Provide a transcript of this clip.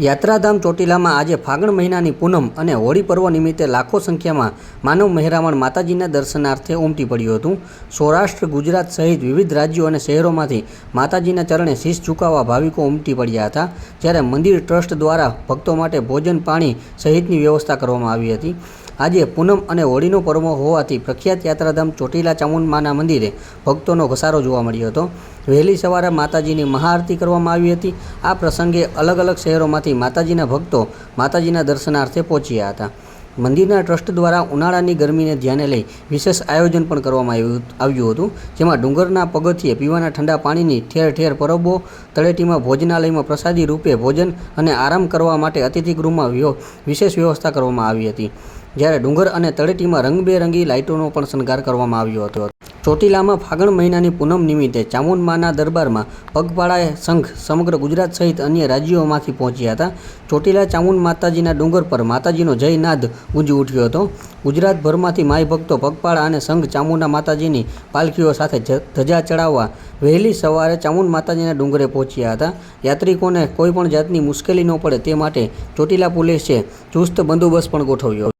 યાત્રાધામ ચોટીલામાં આજે ફાગણ મહિનાની પૂનમ અને હોળી પર્વ નિમિત્તે લાખો સંખ્યામાં માનવ મહેરામણ માતાજીના દર્શનાર્થે ઉમટી પડ્યું હતું. સૌરાષ્ટ્ર, ગુજરાત સહિત વિવિધ રાજ્યો અને શહેરોમાંથી માતાજીના ચરણે શીશ ઝુકાવવા ભાવિકો ઉમટી પડ્યા હતા, જ્યારે મંદિર ટ્રસ્ટ દ્વારા ભક્તો માટે ભોજન, પાણી સહિતની વ્યવસ્થા કરવામાં આવી હતી. આજે પૂનમ અને હોળીનો પર્વ હોવાથી પ્રખ્યાત યાત્રાધામ ચોટીલા ચામુંડમાના મંદિરે ભક્તોનો ઘસારો જોવા મળ્યો હતો. વહેલી સવારે માતાજીની મહાઆરતી કરવામાં આવી હતી. આ પ્રસંગે અલગ અલગ શહેરોમાંથી માતાજીના ભક્તો માતાજીના દર્શનાર્થે પહોંચ્યા હતા. મંદિરના ટ્રસ્ટ દ્વારા ઉનાળાની ગરમીને ધ્યાને લઈ વિશેષ આયોજન પણ કરવામાં આવ્યું આવ્યું હતું, જેમાં ડુંગરના પગથિયે પીવાના ઠંડા પાણીની ઠેર ઠેર પરબો, તળેટીમાં ભોજનાલયમાં પ્રસાદી રૂપે ભોજન અને આરામ કરવા માટે અતિથિગૃહમાં વિશેષ વ્યવસ્થા કરવામાં આવી હતી. જ્યારે ડુંગર અને તળેટીમાં રંગબેરંગી લાઇટોનો પણ શણગાર કરવામાં આવ્યો હતો. ચોટીલામાં ફાગણ મહિનાની પૂનમ નિમિત્તે ચામુંડમાના દરબારમાં પગપાળા સંઘ સમગ્ર ગુજરાત સહિત અન્ય રાજ્યોમાંથી પહોંચ્યા હતા. ચોટીલા ચામુંડ માતાજીના ડુંગર પર માતાજીનો જયનાદ ગુંજી ઉઠ્યો હતો. ગુજરાતભરમાંથી માય ભક્તો પગપાળા અને સંઘ ચામુંડા માતાજીની પાલખીઓ સાથે ધજા ચડાવવા વહેલી સવારે ચામુંડ માતાજીના ડુંગરે પહોંચ્યા હતા. યાત્રિકોને કોઈપણ જાતની મુશ્કેલી ન પડે તે માટે ચોટીલા પોલીસે ચુસ્ત બંદોબસ્ત પણ ગોઠવ્યો